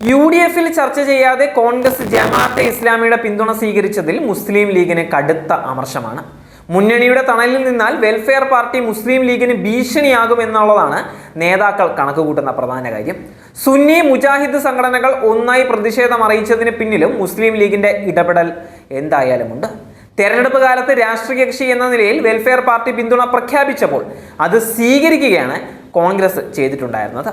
U D എഫിൽ ചർച്ച ചെയ്യാതെ കോൺഗ്രസ് ജമാഅത്തെ ഇസ്ലാമിയുടെ പിന്തുണ സ്വീകരിച്ചതിൽ മുസ്ലിം ലീഗിന് കടുത്ത അമർശമാണ് മുന്നണിയുടെ തണലിൽ നിന്നാൽ വെൽഫെയർ പാർട്ടി മുസ്ലിം ലീഗിന് ഭീഷണിയാകുമെന്നുള്ളതാണ് നേതാക്കൾ കണക്കുകൂട്ടുന്ന പ്രധാന കാര്യം. സുന്നി മുജാഹിദ് സംഘടനകൾ ഒന്നായി പ്രതിഷേധം അറിയിച്ചതിന് പിന്നിലും മുസ്ലിം ലീഗിന്റെ ഇടപെടൽ എന്തായാലുമുണ്ട്. തെരഞ്ഞെടുപ്പ് കാലത്ത് രാഷ്ട്രീയ കക്ഷി എന്ന നിലയിൽ വെൽഫെയർ പാർട്ടി പിന്തുണ പ്രഖ്യാപിച്ചപ്പോൾ അത് സ്വീകരിക്കുകയാണ് കോൺഗ്രസ് ചെയ്തിട്ടുണ്ടായിരുന്നത്.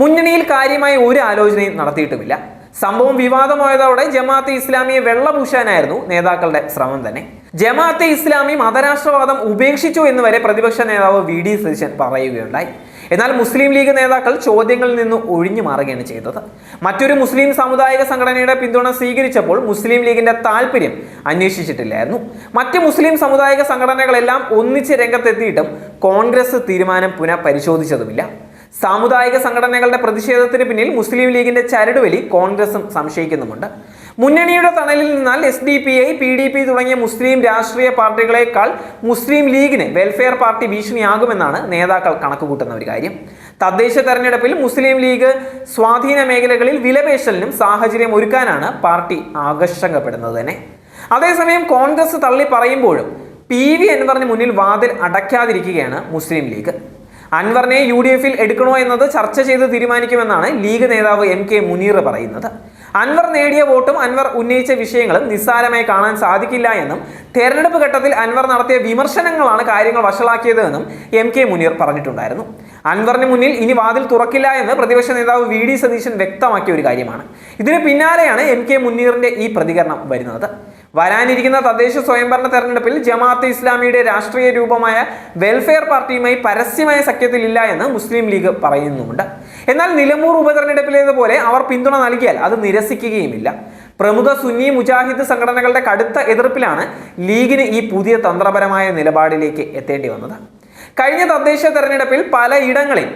മുന്നണിയിൽ കാര്യമായ ഒരു ആലോചനയും നടത്തിയിട്ടുമില്ല. സംഭവം വിവാദമായതോടെ ജമാഅത്തെ ഇസ്ലാമിയെ വെള്ളപൂശാനായിരുന്നു നേതാക്കളുടെ ശ്രമം തന്നെ. ജമാഅത്തെ ഇസ്ലാമി മതരാഷ്ട്രവാദം ഉപേക്ഷിച്ചു എന്ന് വരെ പ്രതിപക്ഷ നേതാവ് വി ഡി സതീശൻ പറയുകയുണ്ടായി. എന്നാൽ മുസ്ലിം ലീഗ് നേതാക്കൾ ചോദ്യങ്ങളിൽ നിന്ന് ഒഴിഞ്ഞു മാറുകയാണ് ചെയ്തത്. മറ്റൊരു മുസ്ലിം സാമുദായിക സംഘടനയുടെ പിന്തുണ സ്വീകരിച്ചപ്പോൾ മുസ്ലിം ലീഗിന്റെ താല്പര്യം അന്വേഷിച്ചിട്ടില്ലായിരുന്നു. മറ്റ് മുസ്ലിം സാമുദായിക സംഘടനകളെല്ലാം ഒന്നിച്ച് രംഗത്തെത്തിയിട്ടും കോൺഗ്രസ് തീരുമാനം പുനഃപരിശോധിച്ചതുമില്ല. സാമുദായിക സംഘടനകളുടെ പ്രതിഷേധത്തിന് പിന്നിൽ മുസ്ലിം ലീഗിന്റെ ചരടുവലി കോൺഗ്രസും സംശയിക്കുന്നുമുണ്ട്. മുന്നണിയുടെ തണലിൽ നിന്നാൽ S D P I P D P തുടങ്ങിയ മുസ്ലിം രാഷ്ട്രീയ പാർട്ടികളെക്കാൾ മുസ്ലിം ലീഗിന് വെൽഫെയർ പാർട്ടി ഭീഷണിയാകുമെന്നാണ് നേതാക്കൾ കണക്കുകൂട്ടുന്ന ഒരു കാര്യം. തദ്ദേശ തെരഞ്ഞെടുപ്പിൽ മുസ്ലിം ലീഗ് സ്വാധീന മേഖലകളിൽ വിലപേശലിനും സാഹചര്യം ഒരുക്കാനാണ് പാർട്ടി ആകർഷകപ്പെടുന്നത് തന്നെ. അതേസമയം കോൺഗ്രസ് തള്ളി പറയുമ്പോഴും പി വി അൻവറിന് മുന്നിൽ വാതിൽ അടയ്ക്കാതിരിക്കുകയാണ് മുസ്ലിം ലീഗ്. അൻവറിനെ യു ഡി എഫിൽ എടുക്കണോ എന്നത് ചർച്ച ചെയ്ത് തീരുമാനിക്കുമെന്നാണ് ലീഗ് നേതാവ് എം കെ മുനീർ പറയുന്നത്. അൻവർ നേടിയ വോട്ടും അൻവർ ഉന്നയിച്ച വിഷയങ്ങളും നിസ്സാരമായി കാണാൻ സാധിക്കില്ല എന്നും തെരഞ്ഞെടുപ്പ് ഘട്ടത്തിൽ അൻവർ നടത്തിയ വിമർശനങ്ങളാണ് കാര്യങ്ങൾ വഷളാക്കിയതെന്നും എം കെ മുനീർ പറഞ്ഞിട്ടുണ്ടായിരുന്നു. അൻവറിന് മുന്നിൽ ഇനി വാതിൽ തുറക്കില്ല എന്ന് പ്രതിപക്ഷ നേതാവ് വി ഡി സതീശൻ വ്യക്തമാക്കിയ ഒരു കാര്യമാണ്. ഇതിന് പിന്നാലെയാണ് എം കെ മുനീറിന്റെ ഈ പ്രതികരണം വരുന്നത്. വരാനിരിക്കുന്ന തദ്ദേശ സ്വയംഭരണ തെരഞ്ഞെടുപ്പിൽ ജമാഅത്ത് ഇസ്ലാമിയുടെ രാഷ്ട്രീയ രൂപമായ വെൽഫെയർ പാർട്ടിയുമായി പരസ്യമായ സഖ്യത്തിലില്ല എന്ന് മുസ്ലിം ലീഗ് പറയുന്നുമുണ്ട്. എന്നാൽ നിലമ്പൂർ ഉപതെരഞ്ഞെടുപ്പിലേതുപോലെ അവർ പിന്തുണ നൽകിയാൽ അത് നിരസിക്കുകയുമില്ല. പ്രമുഖ സുന്നി മുജാഹിദ് സംഘടനകളുടെ കടുത്ത എതിർപ്പിലാണ് ലീഗിന് ഈ പുതിയ തന്ത്രപരമായ നിലപാടിലേക്ക് എത്തേണ്ടി വന്നത്. കഴിഞ്ഞ തദ്ദേശ തെരഞ്ഞെടുപ്പിൽ പലയിടങ്ങളിൽ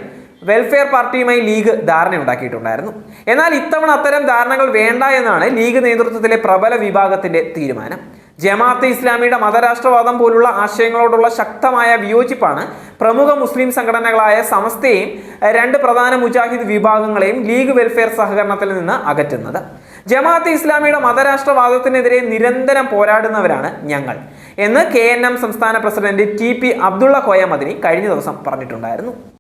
വെൽഫെയർ പാർട്ടിയുമായി ലീഗ് ധാരണയുണ്ടാക്കിയിട്ടുണ്ടായിരുന്നു എന്നാൽ ഇത്തവണ അത്തരം ധാരണകൾ വേണ്ട എന്നാണ് ലീഗ് നേതൃത്വത്തിലെ പ്രബല വിഭാഗത്തിന്റെ തീരുമാനം. ജമാഅത്തെ ഇസ്ലാമിയുടെ മതരാഷ്ട്രവാദം പോലുള്ള ആശയങ്ങളോടുള്ള ശക്തമായ വിയോജിപ്പാണ് പ്രമുഖ മുസ്ലിം സംഘടനകളായ സമസ്തയെയും രണ്ട് പ്രധാന മുജാഹിദ് വിഭാഗങ്ങളെയും ലീഗ് വെൽഫെയർ സഹകരണത്തിൽ നിന്ന് അകറ്റുന്നത്. ജമാഅത്തെ ഇസ്ലാമിയുടെ മതരാഷ്ട്രവാദത്തിനെതിരെ നിരന്തരം പോരാടുന്നവരാണ് ഞങ്ങൾ എന്ന് കെ സംസ്ഥാന president T P Abdulla Koya Madani കഴിഞ്ഞ ദിവസം പറഞ്ഞിട്ടുണ്ടായിരുന്നു.